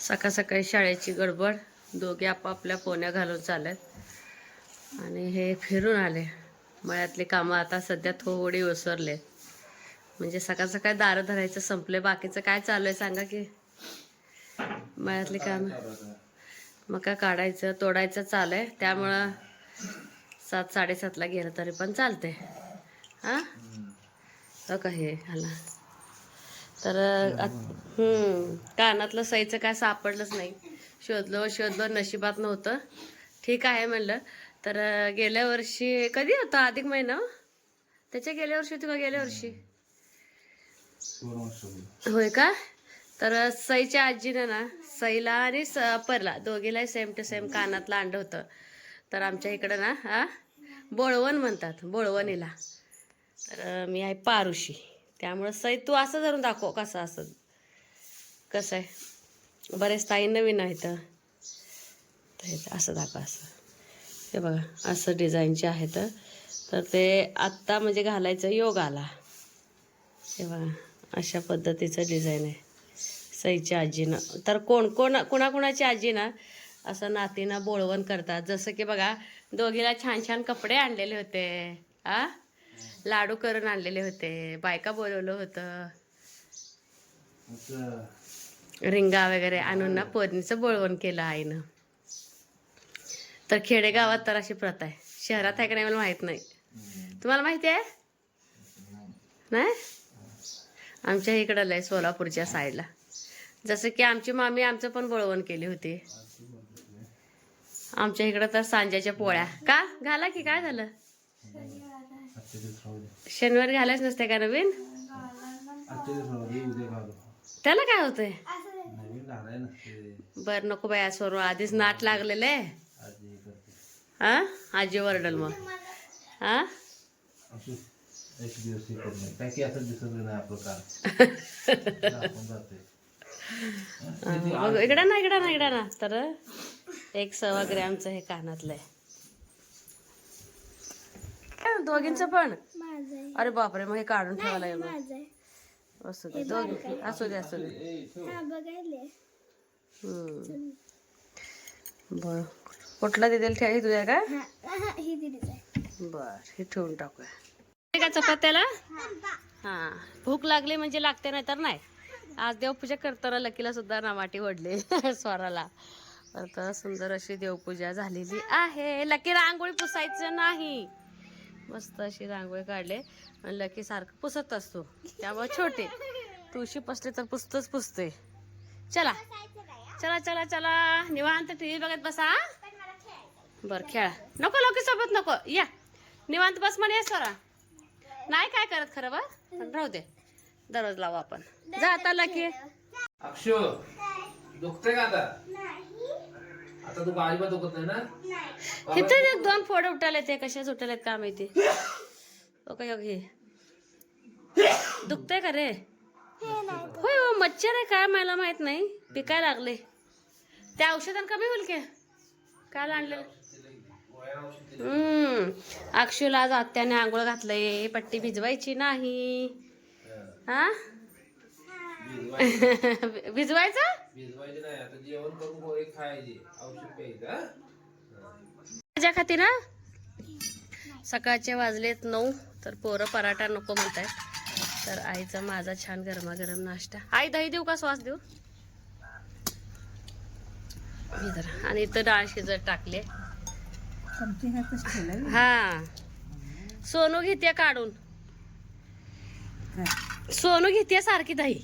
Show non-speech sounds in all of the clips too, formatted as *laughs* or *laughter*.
सकाळ सकाळी शाळेची गडबड दोघे आपापल्या पोण्या घालून चालत आणि हे फिरून आले. मळ्यातली कामं आता सध्या थोडी ओसरले म्हणजे सकाळ सकाळी दारं धरायचं संपले. बाकीचं काय चालू आहे सांगा की? मळ्यातली कामं. मका काढायचं तोडायचं चालू आहे त्यामुळं सात साडेसातला गेलं तरी पण चालते हां? हो का हे ह्याला तर कानातलं सईचं काय सापडलंच नाही. शोधलं शोधलं नशिबात नव्हतं. ठीक आहे म्हणलं. तर गेल्या वर्षी कधी होता? अधिक महिना? त्याच्या गेल्या वर्षी होती का? गेल्या वर्षी? होय का? तर सईच्या आजीनं ना सईला आणि स परला दोघीलाही सेम टू सेम कानातलं अंड होतं. तर आमच्या इकडं ना हा बोळवण म्हणतात बोळवणीला. तर मी आहे पारुशी. त्यामुळं सई तू असं धरून दाखव कसं असं. कसं आहे? बरेच ताई नवीन आहेत. असं दाखव असं. हे बघा असं डिझाईनचे आहेत. तर ते आत्ता म्हणजे घालायचं योग आला हे बघा अशा पद्धतीचं डिझाईन आहे. सईच्या आजीनं. तर कोण कोण कुणाकुणाची आजी ना असं नातीनं बोळवण करतात. जसं की बघा दोघीला छान छान कपडे आणलेले होते. आ? लाडू करून आणलेले होते. बायका बोलवलं होतं. रिंगा वगैरे आणून ना पोरणीचं बोळवण केलं आईनं. तर खेडेगावात तर अशी प्रथा आहे. शहरात आहे का नाही मला माहीत नाही. तुम्हाला माहिती आहे? नाही? आमच्या इकडं लय सोलापूरच्या साईडला. जसं की आमची मामी आमचं पण बोळवण केली होती. आमच्या इकडं तर सांज्याच्या पोळ्या. का? घाला की काय झालं? शनिवार घालायच नसते का नवीन? त्याला काय होतंय? बर नको बाई आज आधीच नाट लागलेलं आहे. हा आजी वरडल मग. हा *laughs* इकडं ना इकडं ना इकडं ना. तर एक सव्वा ग्रॅमचं हे कानातलं आहे. दोघींचं पण? माझं अरे बापरे मग हे काढून ठेवायला लागेल मग. असू दे दोघी असू दे असू दे. हा. बर. कुठला दिलेल ठेवा हे तुझ्या का हा हा, ही बर हे ठेवून टाकूया. का चपात्याला? हा. भूक लागली म्हणजे लागते नाही तर नाही. आज देवपूजा करताना लकीला सुद्धा नामाटी ओढले *laughs* स्वराला. तर सुंदर अशी देवपूजा झालेली आहे. लकी रांगोळी पुसायचं नाही. मस्त अशी रांगोळी काढले आणि लकी सारखं पुसत असतो. त्यामुळे छोटे. तुळशी पसले तर पुसतच पुसते चला. चला चला चला. निवांत टी व्ही बघत बसा बरं बर खेळा. नको लोकी सोबत नको. या. निवांत बस म्हणे सरा नाही काय करत खरं बा राहू दे. दररोज लावू आपण. जा आता लकी. अक्षो दुखते का आता? आता तू अजिबात दुखत नाही ना? इथे एक दोन फोड उठाले ते कशाच उठालेत का माहिती ओके ओके. दुखतंय का रे? होय हो मच्छर आहे काय मला माहीत नाही. पिकाय लागले. त्या औषधान कमी होईल की काल आणलेलं. हम्म. अक्षुला आज आत्याने आंघोळ घातलंय पट्टी भिजवायची नाही. हा? भिजवायचं? भिजवायचे? नाही आता जेवण करून गोळी खायची औषध प्यायचं हा? माझ्या खाती ना? सकाळचे वाजलेत नऊ तर पोरं पराठा नको म्हणतायत तर आईचा माझा छान गरमागरम नाश्ता. आई दही देऊ का? श्वास देऊ? हे. आणि इथं डाळ शिजत टाकले. हा. सोनू घेते काढून. सोनू घेते सारखी दही.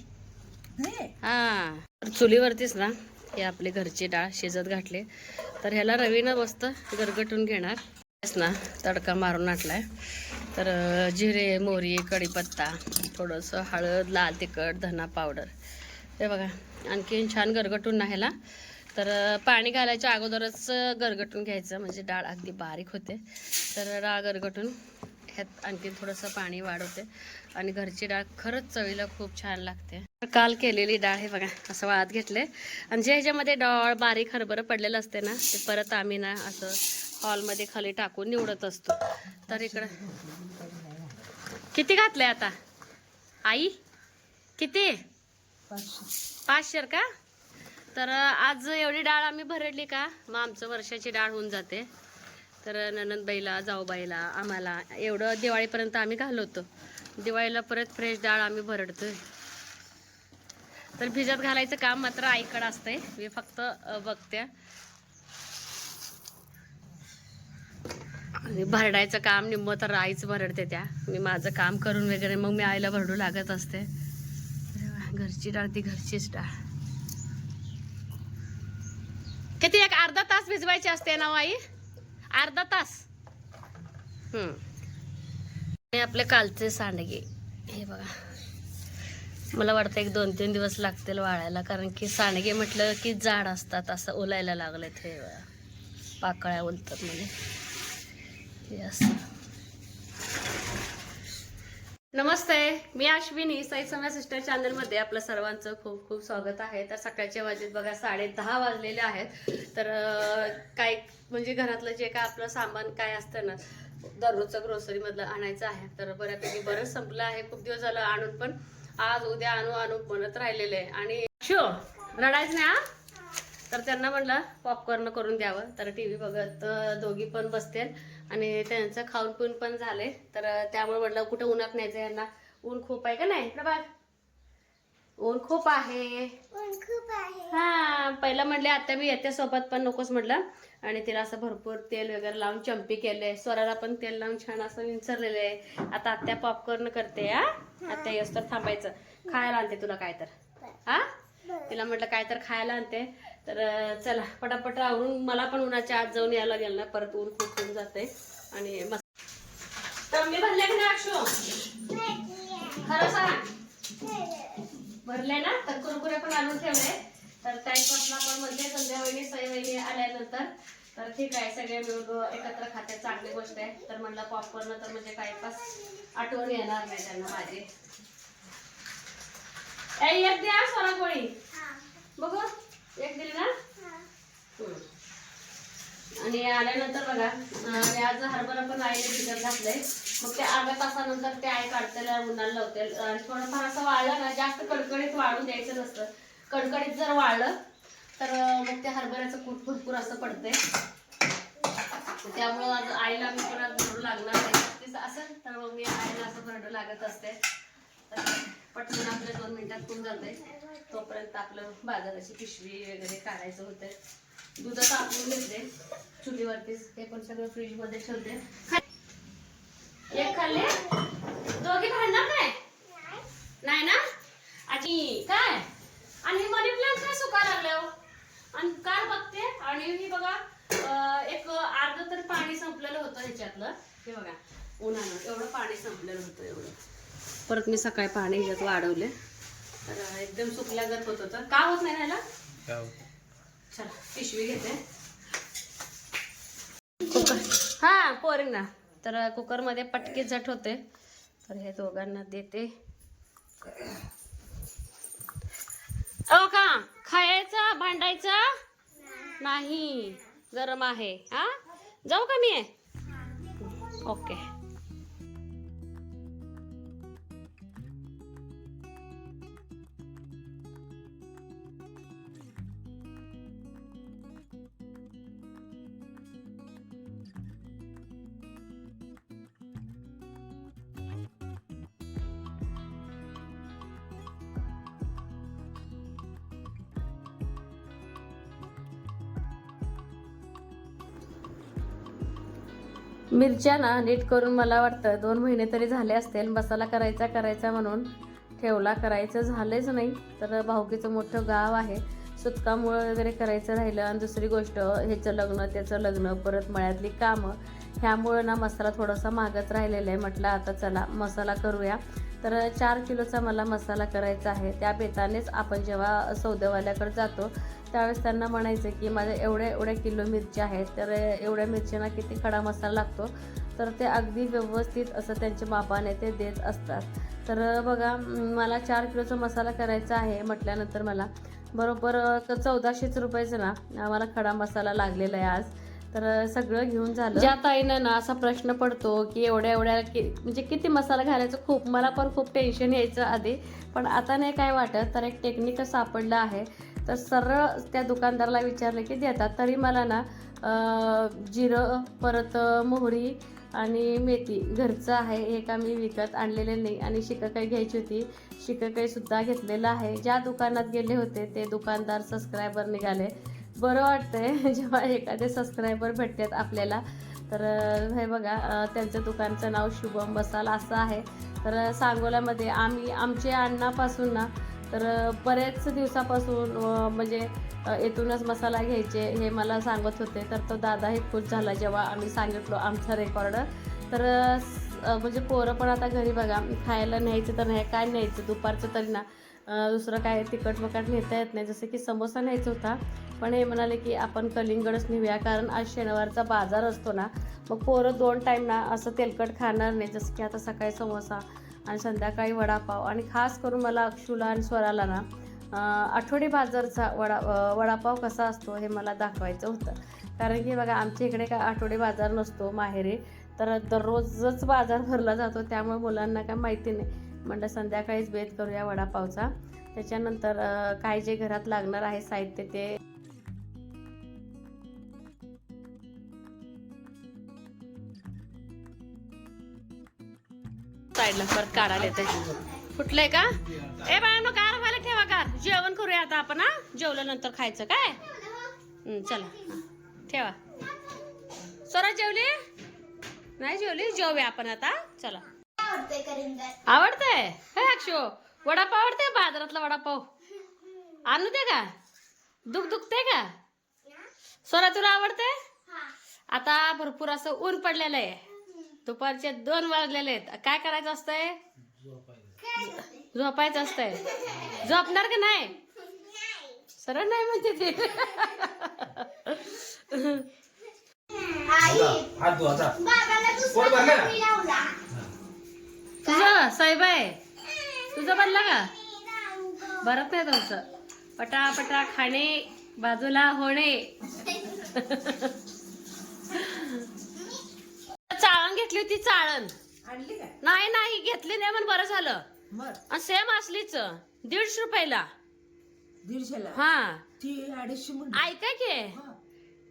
हा. चुलीवरतीच ना हे आपले घरची डाळ शिजत घातले. तर ह्याला रवीनं मस्त गरगटून घेणार. ना तडका मारून आणलाय. तर जिरे मोहरी कढीपत्ता थोडंसं हळद लाल तिखट धना पावडर. हे बघा आणखीन छान गरगटून ना ह्याला. तर पाणी घालायच्या अगोदरच गरगटून घ्यायचं म्हणजे डाळ अगदी बारीक होते. तर डाळ गरगटून ह्यात आणखीन थोडंसं पाणी वाढवते. आणि घरची डाळ खरंच चवीला खूप छान लागते. काल केलेली डाळ हे बघा असं वाळत घेतले आणि जे ह्याच्यामध्ये डाळ बारीक हरभरं पडलेलं असते ना ते परत आम्ही ना असं हॉलमध्ये खाली टाकून निवडत असतो. तर इकडं. किती घातलंय आता? आई किती? पाचशे. का? तर आज एवढी डाळ आम्ही भरडली का? मग आमचं वर्षाची डाळ होऊन जाते. तर ननंदबाईला जाऊबाईला आम्हाला एवढं दिवाळीपर्यंत आम्ही घालवतो. दिवाळीला परत फ्रेश डाळ आम्ही भरडतोय. तर भिजत घालायचं काम मात्र आईकडं असतंय. मी फक्त बघते. आणि भरडायचं काम निम्म तर आईच भरडते त्या. मी माझं काम करून वगैरे मग मी आईला भरडू लागत असते. घरची डाळ ती घरचीच डाळ. किती एक अर्धा तास भिजवायची असते ना हो आई? अर्धा तास. हम्म. आणि आपले कालचे सांडगे. हे बघा. मला वाटतं एक दोन तीन दिवस लागतील वाळायला कारण की सांडगे म्हटलं की जाड असतात असं ओलायला लागले ते पाकळ्या ओलतात म्हणजे असं नमस्ते मी अश्विनी साई समय सिस्टर चॅनलमध्ये आपलं सर्वांचं खूप खूप स्वागत आहे. तर सकाळच्या वाजेत बघा साडे दहा वाजलेले आहेत. तर काय म्हणजे घरातलं जे काय आपलं सामान काय असतं ना दररोजचं ग्रोसरीमधलं आणायचं आहे. तर बऱ्यापैकी बरंच संपलं आहे. खूप दिवस झालं आणून पण. आज उद्या आणू आणू म्हणत राहिलेले आहे. आणि शो रडायच नाही हा? तर त्यांना म्हटलं पॉपकॉर्न करून द्यावं. तर टी व्ही बघत दोघी पण बसतील. आणि त्यांचं खाऊन पिऊन पण झाले तर त्यामुळे म्हटलं कुठं उन्हात न्यायचं यांना? ऊन खूप आहे का नाही? प्रभात? ऊन खूप आहे. हा पहिला म्हटले आता मी येते सोबत पण नकोच म्हटलं. आणि तिला असं भरपूर तेल वगैरे लावून चंपी केले स्वराला पण तेल लावून छान असं विंचरलेलं आहे. आता आत्या पॉपकॉर्न करते हा? आत्या येस तर थांबायचं. खायला आणते तुला काय तर. हा? तिला म्हटलं काय तर खायला आणते. तर चला पटापट आवरून मला पण उन्हाच्या आत जाऊन यायला गेलं ना. परत ऊन खूप होऊन जाते आणि मस्त. तर मी भरले की नाही अक्षू? खरं सांग. भरले ना? तर कुरकुरे पण आणून ठेवले. तर टाईमपासला पण म्हणजे संध्या वहिनी सई वहिनी आल्यानंतर. तर ठीक आहे सगळे मिळून एकत्र खाते चांगली गोष्ट आहे. तर म्हणलं पॉपकॉर्न तर म्हणजे टाईमपास आठवण येणार नाही त्यांना माझी. एक द्या सोना कोळी बघू एक दिली ना. आणि आल्यानंतर बघा आणि आज हरभरा पण आईने भिजत घातलंय. मग ते अर्ध्या तासानंतर ते आई काढतेल उन्हाला लावते. आणि थोडंफार असं वाळलं ना जास्त कडकडीत वाळून द्यायचं नसतं. कडकडीत जर वाळलं तर मग ते हरभऱ्याचं कूट भरपूर असं पडतंय. त्यामुळं आज आईला मी परत भरडू लागणार नाही असं तर मग मी आईला असं भरडू लागत असते. तर पटकन आपल्या दोन मिनिटात होऊन जाते तोपर्यंत आपलं बाजाराची पिशवी वगैरे काढायचं होतं. दूध तापून घेते चुलीवरतीच. ते पण सगळं फ्रीजमध्ये ठेवते एक खाल्ले? दोघी भांडणार नाही नाही ना? आणि काय? आणि हे मनी प्लांट काय सुका लागले आणि काय बघते आणि ही बघा एक अर्ध तर पाणी संपलेलं होतं ह्याच्यातलं. हे बघा उन्हानं एवढं पाणी संपलेलं होतं एवढं. परत मी सकाळी पाणी ह्याच्यात वाढवले तर एकदम एकदम सुकल्यागत होत होतं. का होत नाही ह्याला चला पिशवी घेते. कुकर? हा पोरिंग ना. तर कुकरमध्ये पटके झट होते. तर हे दोघांना देते. ओ का? खायचं भांडायचं? नाही. गरम आहे. हा? जाऊ का मी? ओके. मिरच्या ना नीट करून मला वाटतं दोन महिने तरी झाले असतील. मसाला करायचा करायचा म्हणून ठेवला. करायचं झालंच नाही. तर भाऊकीचं मोठं गाव आहे. सुतकामुळं वगैरे करायचं राहिलं. आणि दुसरी गोष्ट ह्याचं लग्न त्याचं लग्न परत मळ्यातली कामं. ह्यामुळं ना मसाला थोडासा मागत राहिलेला आहे. म्हटलं आता चला मसाला करूया. तर चार किलोचा मला मसाला करायचा आहे. त्या बेतानेच आपण जेव्हा सौदेवाल्याकडे जातो त्यावेळेस त्यांना म्हणायचं की माझ्या एवढ्या एवढ्या किलो मिरच्या आहेत तर एवढ्या मिरच्यांना किती खडा मसाला लागतो? तर ते अगदी व्यवस्थित असं त्यांच्या मापाने ते देत असतात. तर बघा मला चार किलोचा मसाला करायचा आहे म्हटल्यानंतर मला बरोबर चौदाशेच रुपयाचं ना आम्हाला खडा मसाला लागलेला आहे आज. तर सगळं घेऊन झालं. ज्या ताईनं ना असा प्रश्न पडतो की एवढ्या एवढ्या कि म्हणजे किती मसाला घालायचं? खूप. मला पण खूप टेन्शन यायचं आधी. पण आता नाही काय वाटत तर एक टेक्निक सापडलं आहे. तर सरळ त्या दुकानदाराला विचारलं की देतात. तरी मला ना जिरं परत मोहरी आणि मेथी घरचं आहे. हे का मी विकत आणलेले नाही. आणि शिकाकाई घ्यायची होती. शिकाकाईसुद्धा घेतलेलं आहे. ज्या दुकानात गेले होते ते दुकानदार सबस्क्रायबर निघाले. बरं वाटतंय. *laughs* जेव्हा एखादे सबस्क्रायबर भेटतात आपल्याला. तर हे बघा त्यांचं दुकानचं नाव शुभम बसाल असं आहे. तर सांगोल्यामध्ये आम्ही आमचे अण्णापासून ना तर बरेच दिवसापासून म्हणजे येथूनच मसाला घ्यायचे हे मला सांगत होते. तर तो दादाही खुश झाला जेव्हा आम्ही सांगितलो आमचा रेकॉर्ड तर म्हणजे पोरं पण आता घरी बघा खायला न्यायचं तर नाही काय न्यायचं दुपारचं तरी ना. दुसरं काय तिखट वकट नेता येत नाही. जसं की समोसा न्यायचा होता. पण हे म्हणाले की आपण कलिंगडच नेऊया कारण आज शनिवारचा बाजार असतो ना मग पोरं दोन टाईम ना असं तेलकट खाणार नाही. जसं की आता सकाळी समोसा आणि संध्याकाळी वडापाव. आणि खास करून मला अक्षुला आणि स्वराला ना आठवडी बाजारचा वडा वडापाव कसा असतो हे मला दाखवायचं होतं. कारण की बघा आमच्या इकडे काय आठवडी बाजार नसतो माहेरी. तर दररोजच बाजार भरला जातो. त्यामुळे मुलांना काय माहिती नाही. म्हणलं संध्याकाळीच बेत करूया वडापावचा. त्याच्यानंतर काय जे घरात लागणार आहे साहित्य ते. साईडला परत काढायला येते फुटलंय का? ए बाळांनो कार व्हायला ठेवा कार. जेवण करूया आता आपण हा? जेवल्यानंतर खायचं काय? चला. ठेवा. स्वरा जेवली? नाही जेवली? जेवूया आपण आता. चला. आवडते आवडतंय? हे अक्षो वडापाव आवडते बाजारातला वडापाव? आणू दे का? दुख दुखते का? स्वरा तुला आवडते आता भरपूर असं ऊन पडलेलं आहे. दुपारचे दोन वाजलेले आहेत. काय करायचं असतंय? झोपायचं असतंय. झोपणार का नाही? सरळ नाही म्हणते ते. हात धुवा जा. बाबाला पोट भरलं का? लावला तुझं साहेबाय तुझं बनला का? भरत नाही तुमचं. पटापटा खाणे बाजूला होणे. चाळण घेतली होती चाळण. नाही नाही घेतली नाही पण बरं झालं. बर सेम असलीच. दीडशे रुपयाला. हा. ऐका की.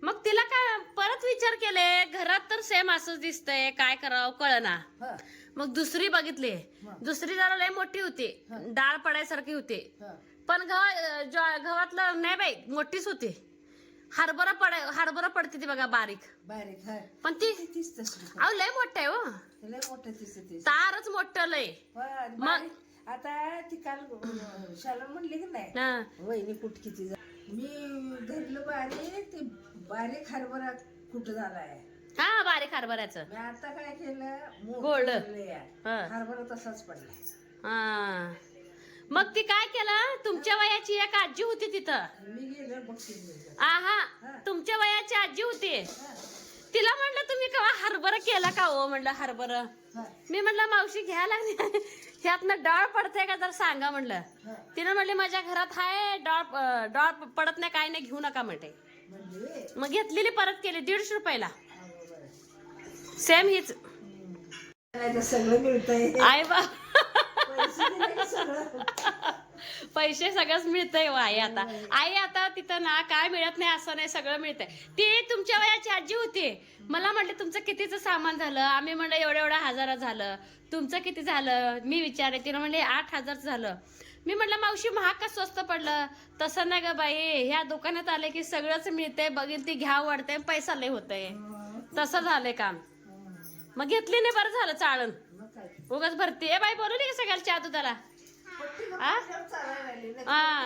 मग तिला काय परत विचार केले घरात तर सेम असंच दिसतंय काय करावं कळना. हा, मग दुसरी बघितली. दुसरी जरा लय मोठी होती. डाळ पडायसारखी होती. पण गव्हा गव्हातलं नाही बाई मोठीच होती. हरभरा पडाय हरभरा पडते ती बघा बारीक. बारीक पण ती अहो लय मोठं आहे हो. लय मोठं तारच मोठं लय. मग? आता ती काल अं, शालन म्हणली की नाही वहिनी कुठ किती मी धरलं बारीक ते बारीक हरभरा कुठं झालाय? हा बारीक हरभऱ्याचं. मी आता काय केलं? गोल्ड. हा. हरभरा तसाच पडला. हा. मग ती काय केलं? तुमच्या वयाची एक आजी होती तिथं. आहा. तुमच्या वयाची आजी होती? तिला म्हणलं तुम्ही केव्हा हरभरा केला का हो? म्हणलं हरभरा. मी म्हणलं मावशी घ्यायला लागली. ह्यातनं डाळ पडते का जर सांगा म्हणलं. तिनं म्हणले माझ्या घरात हाय डाळ डाळ पडत नाही काय नाही घेऊ नका म्हणते. म्हणजे? मग घेतलेली परत केली दीडशे रुपयाला. सेम हीच. सगळं मिळतंय. आई बा. पैसे सगळंच मिळतंय वा आई आता. आई आता तिथं ना काय मिळत नाही असं नाही सगळं मिळतंय. ती तुमच्या वयाची आजी होती. मला म्हटले तुमचं कितीचं सामान झालं? आम्ही म्हणलं एवढं एवढं हजारात झालं. तुमचं किती झालं? मी विचारले तिनं म्हणले आठ हजार झालं. मी म्हटलं मावशी महाग का स्वस्त पडलं? तसं नाही ग बाई. ह्या दुकानात आले की सगळंच मिळतंय. बघील ती घ्या वाढतंय पैसा लय होतंय. तसं झालंय काम. मग घेतली नाही बरं झालं चाळण. उगाच भरती. ए बाई बोलवली का सगळ्याला चहा दुधाला.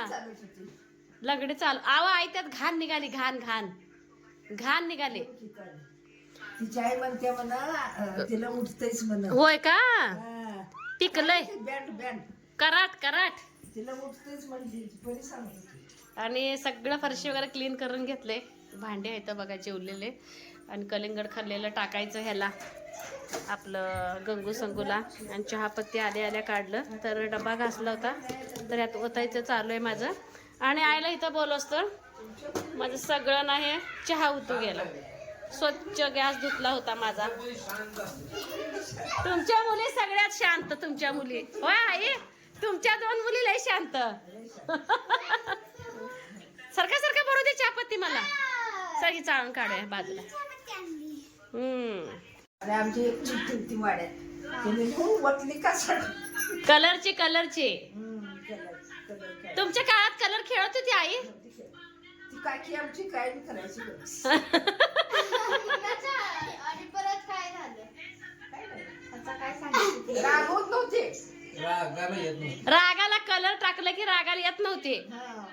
चालत होती. लगडी चालू. आवा आई त्यात घाण निघाली घाण घाण. घाण निघाली. तिची आई म्हणते म्हणा अं, तिला उठतेच म्हणा. होय का? हा. पिकलंय. बँड बँड कराट कराट. तिला उठतेच म्हणते बरी सांगत. होती. आणि सगळं फरशी वगैरे क्लीन करून घेतले भांडे आहेत बघा जेवलेले. आणि कलिंगड खाल्लेलं टाकायचं ह्याला. आपलं गंगू संगूला. आणि चहापत्ती आल्या आल्या काढलं. तर डबा घासला होता. तर यात ओतायचं चालू आहे माझं. आणि आईला इथं बोलवस तर माझं सगळं नाही चहा उतू गेला. स्वच्छ गॅस धुतला होता माझा. तुमच्या मुली सगळ्यात शांत तुमच्या मुली. होय आई तुमच्या दोन मुली लय शांत. *laughs* सारखा सारखा भरू दे चहापत्ती मला. सगळी चाळून काढूया बाजूला. आणि आमची एक चिठ्ठी होती वाड्यात. तिने खूप वटली का सड कलरची. कलरची तुमच्या काळात कलर खेळत होती आई? ती काकी आमची काय करायची. आणि परत काय झालं? काय नाही. आता काय सांगितलं रागवत नव्हते. रागाला कलर टाकलं की रागाला येत नव्हते. हा,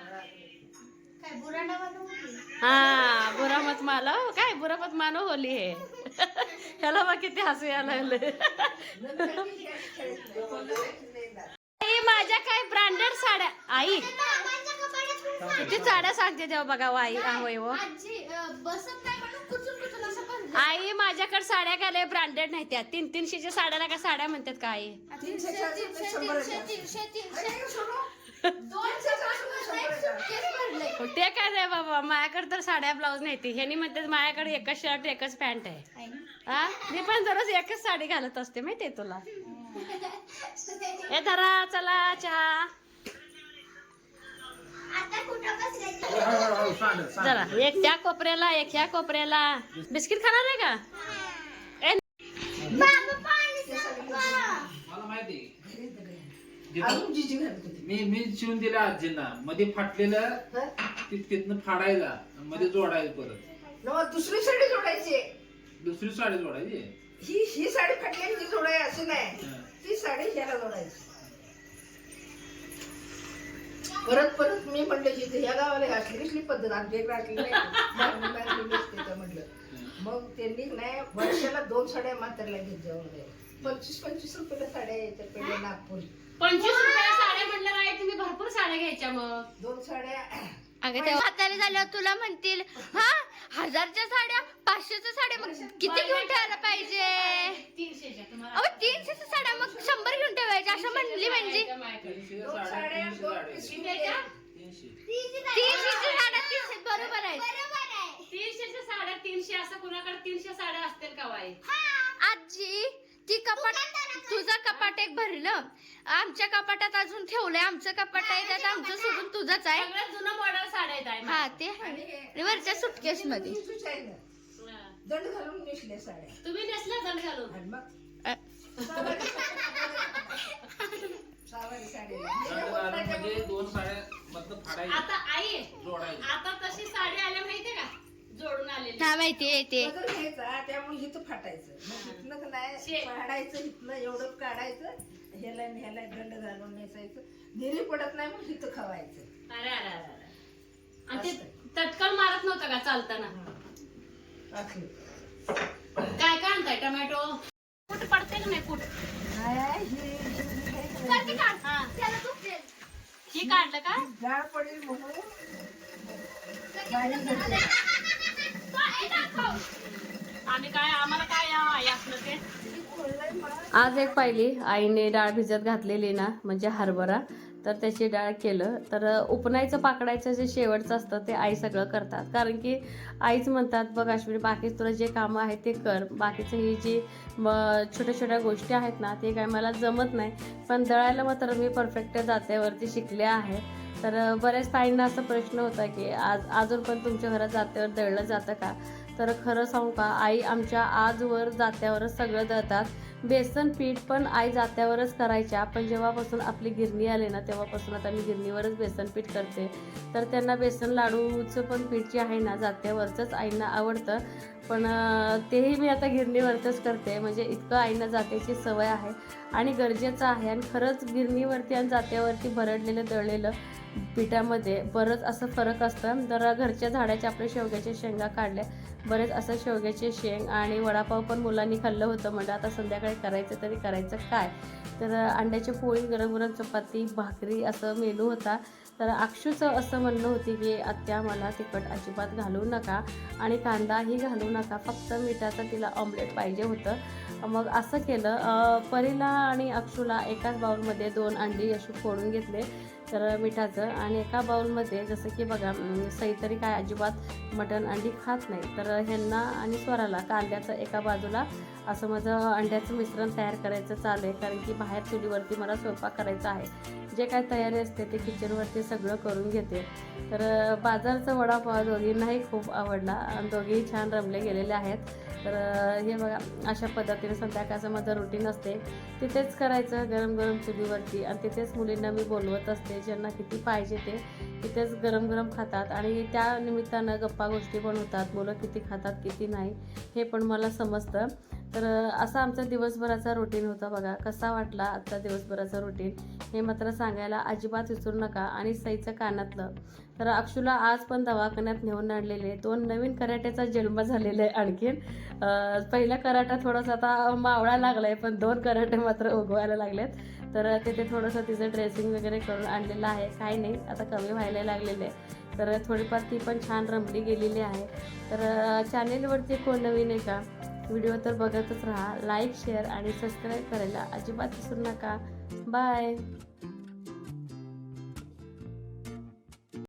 हा बुरा मत मानो काय बुरा मत मानो होली हे. ह्याला बा किती हसू यायला माझ्या काय ब्रँडेड साड्या आई. किती साड्या सांगते तेव्हा बघा आई होय हो. आई माझ्याकडे साड्या काय ब्रँडेड नाही त्या. तीन तीनशेच्या साड्याला का साड्या म्हणतात का आई? ते काय रे बाबा? माझ्याकडे तर साड्या ब्लाऊज नाही ती. ह्यानी म्हणते माझ्याकडे एकच शर्ट एकच पॅन्ट आहे. हा? मी पण दररोज एकच साडी घालत असते माहितीये तुला? ए धरा चला चहा. आता कुठं बसले हळूहळू सांड सांड. जरा एक त्या कोपऱ्याला एक ह्या कोपऱ्याला. बिस्किट खाणार आहे का? जिथं- अजून जिजी घालत होती. मी मी शिवून दिल्या आजींना. मध्ये फाटलेलं हं? ति- तिथनं फाडायला आणि मध्ये जोडायचं परत. नवा दुसरी साडी जोडायची. दुसरी साडी जोडायची? ही ही साडी फाटली ती जोडाय असं नाही. हं. ती साडी ह्याला जोडायची. परत परत मी म्हणलं इथे ह्या गावाला ही असली कसली पद्धत. आमच्या इकडे असली नाही. तर म्हटलं मग त्यांनी नाही वर्षाला दोन साड्या म्हातारला घेत जाऊन पंचवीस पंचवीस रुपयाला साड्या यायच्या पहिले नागपूर पंचवीस रुपये साड्या म्हणलं नाही तुम्ही भरपूर साड्या घ्यायच्या मग. दोन साड्या. अगं म्हातारे झाल्यावर तुला म्हणतील हा हजारच्या साड्या पाचशेच्या साड्या मग किती घेऊन ठेवायला पाहिजे? तीनशेच्या अहो तीनशेच्या साड्या मग शंभर घेऊन ठेवायच्या असं म्हणली म्हणजे. तीनशे दोन साड्या साड्या तीनशे दोन साड्या. पिशवी द्या. तीनशे तीनशेच्या. साड्या तीनशे बरोबर आहे बरोबर आहे. तीनशेच्या साड्या तीनशे असं कुणाकडे तीनशे साड्या असतील का वाई आजी ती कपाट तुझं कपाट एक भरलं. आमच्या कपाटात अजून ठेवलंय. आमचं कपाट आहे त्यात आमचं सोडून तुझंच आहे. सगळ्यात जुनं मॉडेल साड्या आहेत आई हा ते आहे. वरच्या सुटकेस मध्ये तुझंच आहे. ना. दंड घालून नेसल्या साड्या. तुम्ही नेसल्या दंड घालून? आणि मग? अ, सहावारी *laughs* साडी दंड घालून म्हणजे दोन साड्या मधनं फाडायच्या आता आई जोडायच्या आता तशी साडी आल्या माहितीये का? जोडून आलेली. हा माहितीये ते. बदल घ्यायचा त्यामुळे हिथं फाटायचं. मग हिथनं का नाही शे. फाडायचं हिथनं एवढं काढायचं ह्याला आणि ह्याला दंड घालून नेसायचं. निरी पडत नाही मग हिथं खवायचं. अरे अरे अरे अरे. आणि ते तटकल मारत नव्हतं का चालताना? असं. काय काय आणताय टोमॅटो? कुठे पडते का नाही कुठे? काय हे- हे. ही काढलं का? गाळ पडेल म्हणून. घेतलं. आम्ही काय आम्हाला काय आई असलं ते? आज एक पाहिली. आईने डाळ भिजत घातलेली ना म्हणजे हरभरा. तर त्याची डाळ केलं. तर उपनायचं पाकडायचं जे शेवटचं असतं ते आई सगळं करतात. कारण की आईच म्हणतात बघ अश्विनी बाकी तुला जे कामं आहेत ते कर. बाकीचं ही जी छोट्या छोट्या गोष्टी आहेत ना ते काय मला जमत नाही. पण दळायला मात्र मी परफेक्ट जात्यावरती शिकले आहे. तर बऱ्याच ताईंना असा प्रश्न होता की आज अजून पण तुमच्या घरात जात्यावर दळलं जातं का? तर खरं सांगू का आई आमच्या आजवर जात्यावरच सगळं दळतात. बेसन पीठ पण आई जात्यावरच करायच्या पण जेव्हापासून आपली गिरणी आली ना तेव्हापासून आता मी गिरणीवरच बेसन पीठ करते. तर त्यांना बेसन लाडूचं पण पीठ जे आहे ना जात्यावरचंच आईंना आवडतं. पण तेही मी आता गिरणीवरचंच करते. म्हणजे इतकं आईंना जात्याची सवय आहे आणि गरजेचं आहे. आणि खरंच गिरणीवरती आणि जात्यावरती भरडलेलं दळलेलं पिठामध्ये बरंच असं फरक असतं. जरा घरच्या झाडाच्या आपल्या शेवग्याच्या शेंगा काढल्या बरेच असं शेवग्याचे शेंग आणि वडापाव पण मुलांनी खाल्लं होतं म्हणजे आता संध्याकाळी करायचं तरी करायचं काय? तर अंड्याची पोळी गरम गरम चपाती भाकरी असं मेनू होता. तर अक्षूचं असं म्हणणं होती की आत्या मला तिखट अजिबात घालू नका आणि कांदाही घालू नका. फक्त मिठाचं तिला ऑमलेट पाहिजे होतं. मग असं केलं. परीला आणि अक्षूला एकाच बाउलमध्ये दोन अंडी अशी फोडून घेतले तर मिठाचं. आणि एका बाउलमध्ये जसं की बघा सईतरी तरी काय अजिबात मटण अंडी खात नाही. तर ह्यांना आणि स्वराला कांद्याचं एका बाजूला असं माझं अंड्याचं मिश्रण तयार करायचं चालू आहे. कारण की बाहेर चुलीवरती मला स्वयंपाक करायचा आहे. जे काय तयारी असते ते किचनवरती सगळं करून घेते. तर बाजारचा वडापाव दोघींनाही खूप आवडला आणि दोघेही छान रमले गेलेले आहेत. तर हे बघा अशा पद्धतीने संध्याकाळचं माझं रुटीन असते. तिथेच करायचं गरम गरम चुलीवरती आणि तिथेच मुलींना मी बोलवत असते ज्यांना किती पाहिजे ते. तिथेच गरम गरम खातात आणि त्या निमित्तानं गप्पा गोष्टी पण होतात मुलं किती खातात किती नाही हे पण मला समजतं. तर असा आमचा दिवसभराचा रुटीन होता बघा. कसा वाटला आजचा दिवसभराचा रुटीन हे मात्र सांगायला अजिबात विसरू नका आणि सईचं कानातलं. तर अक्षूला आज पण दवाखान्यात नेऊन आणलेले. दोन नवीन कराट्याचा जन्म झालेला आहे आणखीन. पहिला कराटा थोडासा आता मावळा लागला आहे पण दोन कराटे मात्र उगवायला लागलेत. तर तिथे थोडंसं तिचं ड्रेसिंग वगैरे करून आणलेलं आहे. काही नाही आता कमी व्हायला लागलेलं आहे. तर थोडीफार ती पण छान रमली गेलेली आहे. तर चॅनेलवरती कोण नवीन आहे का? व्हिडिओ तर बघतच राहा. लाईक शेअर आणि सबस्क्राईब करायला अजिबात विसरू नका. बाय